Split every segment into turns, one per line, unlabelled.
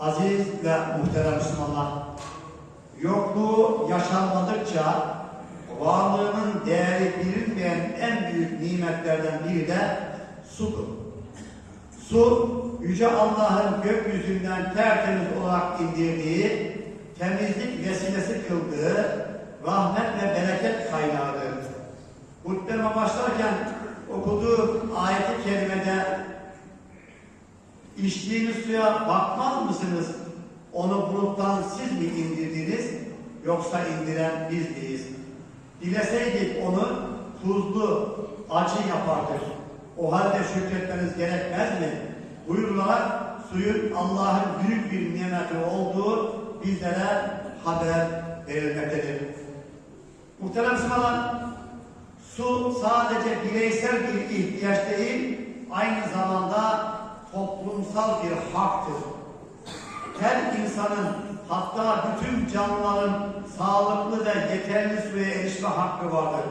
Aziz ve muhterem Müslümanlar, yokluğu yaşanmadıkça varlığının değeri bilinmeyen en büyük nimetlerden biri de sudur. Su, Yüce Allah'ın gökyüzünden tertemiz olarak indirdiği, temizlik vesilesi kıldığı rahmet ve bereket kaynağıdır. Hutbeme başlarken okuduğum ayeti kerimede içtiğiniz suya bakmaz mısınız? Onu buluttan siz mi indirdiniz yoksa indiren biz miyiz? Dileseydik onu tuzlu, acı yapardık. O halde şükretmeniz gerekmez mi? Buyurularak suyun Allah'ın büyük bir nimeti olduğu bizlere haber verilmektedir. Muhterem Müslümanlar, su sadece bireysel bir ihtiyaç değil, aynı zamanda toplumsal bir haktır. Her insanın hatta bütün canlıların sağlıklı ve yeterli suya erişme hakkı vardır.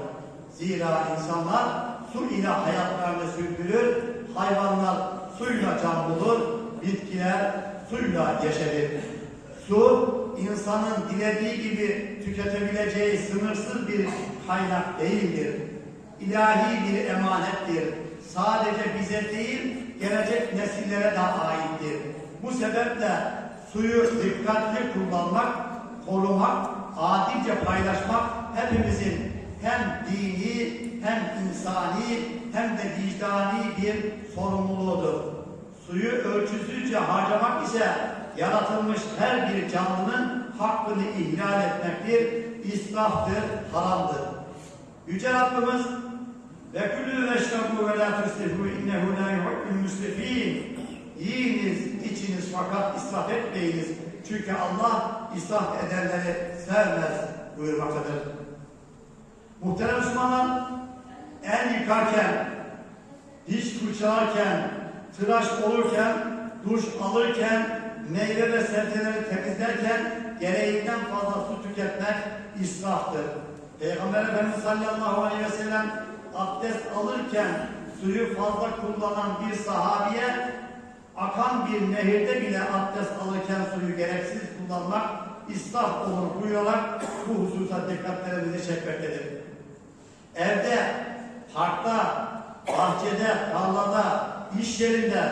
Zira insanlar su ile hayatlarını sürdürür, hayvanlar suyla can bulur, bitkiler suyla yaşarır. Su, insanın dilediği gibi tüketebileceği sınırsız bir kaynak değildir. İlahi bir emanettir. Sadece bize değil, gelecek nesillere de aittir. Bu sebeple suyu dikkatli kullanmak, korumak, adilce paylaşmak hepimizin hem dini hem insani hem de vicdani bir sorumluluğudur. Suyu ölçüsüzce harcamak ise yaratılmış her bir canlının hakkını ihlal etmektir, israftır, haramdır. Yüce Rabbimiz ve külü veşrabu ve la tusrifu innehu la yuhibbul müsrifin. Yiyiniz, içiniz fakat israf etmeyiniz. Çünkü Allah israf edenleri sevmez buyurmaktadır. Muhterem Müslümanlar, el yıkarken, diş fırçalarken, tıraş olurken, duş alırken, meyve ve sebzeleri temizlerken gereğinden fazla su tüketmek israftır. Peygamber Efendimiz sallallahu aleyhi ve sellem abdest alırken suyu fazla kullanan bir sahabiye akan bir nehirde bile abdest alırken suyu gereksiz kullanmak israf olur buyurarak bu hususa dikkatlerimizi çekmektedir. Evde, parkta, bahçede, tarlada, iş yerinde,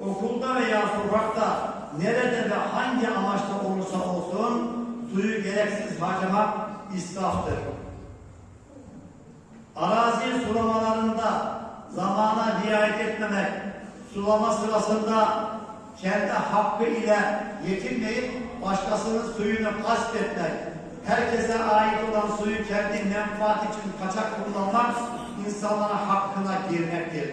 okulda veya sokakta, nerede ve hangi amaçla olursa olsun suyu gereksiz harcamak israftır. Arazi sulamalarında zamana riayet etmemek, sulama sırasında kendi hakkı ile yetinmeyip başkasının suyunu gasp etmek, herkese ait olan suyu kendi menfaat için kaçak kullanmak, insanlara hakkına girmektir.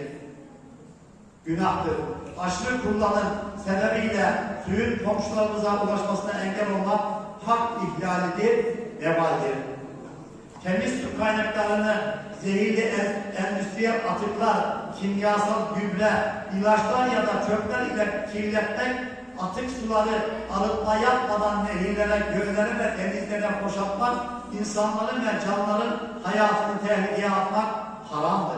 Günahtır. Aşırı kullanım sebebiyle suyun komşularımıza ulaşmasına engel olmak hak ihlalidir, vebaldir. Temiz su kaynaklarını zehirli en- endüstriyel atıklar, kimyasal gübre, ilaçlar ya da çöpler ile kirletmek, atık suları arıtma yapmadan nehirlere, göllere ve denizlere boşaltmak, insanların ve canlıların hayatını tehlikeye atmak haramdır.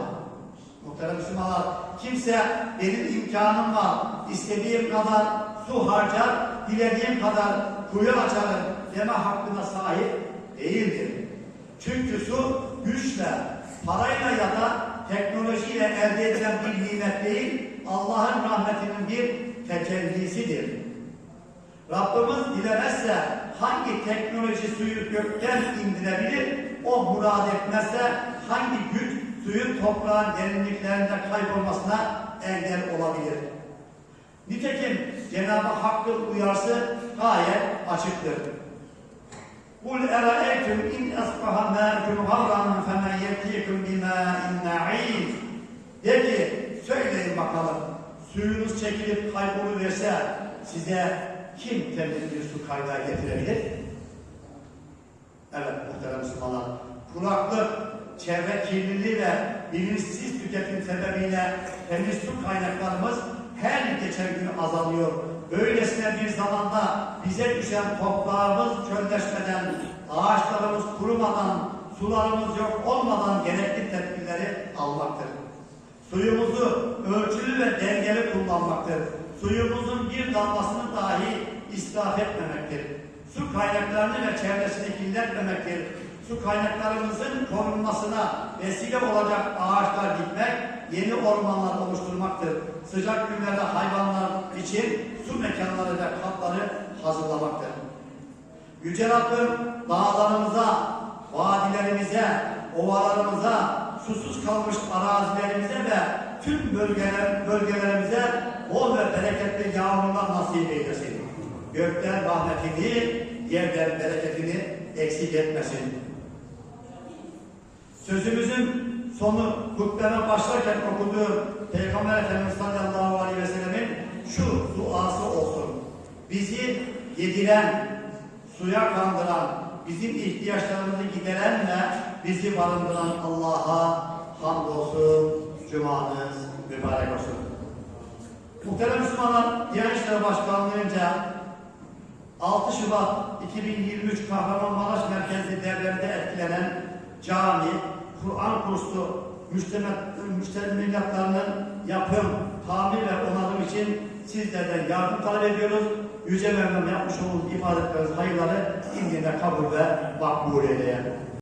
Muhterem Müslümanlar, kimse benim imkanım var, istediğim kadar su harcar, dilediğim kadar kuyu açarım deme hakkına sahip değildir. Çünkü su güçle, parayla ya da teknolojiyle elde edilen bir nimet değil, Allah'ın rahmetinin bir tecellisidir. Rabbimiz dilemezse hangi teknoloji suyu gökten indirebilir, o murad etmezse hangi güç suyun toprağın derinliklerinde kaybolmasına engel olabilir. Nitekim Cenab-ı Hakk'ın uyarısı gayet açıktır. قُلْ اَرَأَيْتُمْ اِنْ أَصْبَحَ مَاءُكُمْ غَوْرًا فَمَنْ suyunuz çekilip kayboluverse size kim temiz bir su kaynağı getirebilir? Evet muhterem Müslümanlar, kuraklık, çevre kirliliği ve bilinçsiz tüketim sebebiyle temiz su kaynaklarımız her geçen gün azalıyor. Böylesine bir zamanda bize düşen toprağımız çölleşmeden, ağaçlarımız kurumadan, sularımız yok olmadan gerekli tedbirleri almaktır. Suyumuzu ölçülü ve dengeli kullanmaktır. suyumuzun bir damlasını dahi israf etmemektir. Su kaynaklarını ve çevresini kirletmemektir. Su kaynaklarımızın korunmasına vesile olacak ağaçlar dikmek, yeni ormanlar oluşturmaktır. Sıcak günlerde hayvanlar için su mekanları ve katları hazırlamaktır. Yüce Rabbim dağlarımıza, vadilerimize, ovalarımıza, susuz kalmış arazilerimize ve tüm bölgeler, bölgelerimize bol ve bereketli yağmurlar nasip eylesin. Gökten rahmetini, yerden bereketini eksik etmesin. Sözümüzün sonu hutbeme başlarken okuduğu Peygamber Efendimiz sallallahu aleyhi ve sellemin şu duası olsun. Bizi yediren, suya kandıran, bizim ihtiyaçlarımızı giderenle bizi barındıran Allah'a hamdolsun, cumanız mübarek olsun. Muhterem Müslümanlar, Diyanet İşleri Başkanlığı'nca 6 Şubat 2023 Kahramanmaraş merkezli devrede etkilenen cami, Kur'an kursu müştemilatlarının yapım, tamir ve onarım için sizlerden yardım talep ediyoruz. Yüce Mevlam yapmış olduğunuz ibadetleriniz, hayırları indinde kabul ve makbul eyle.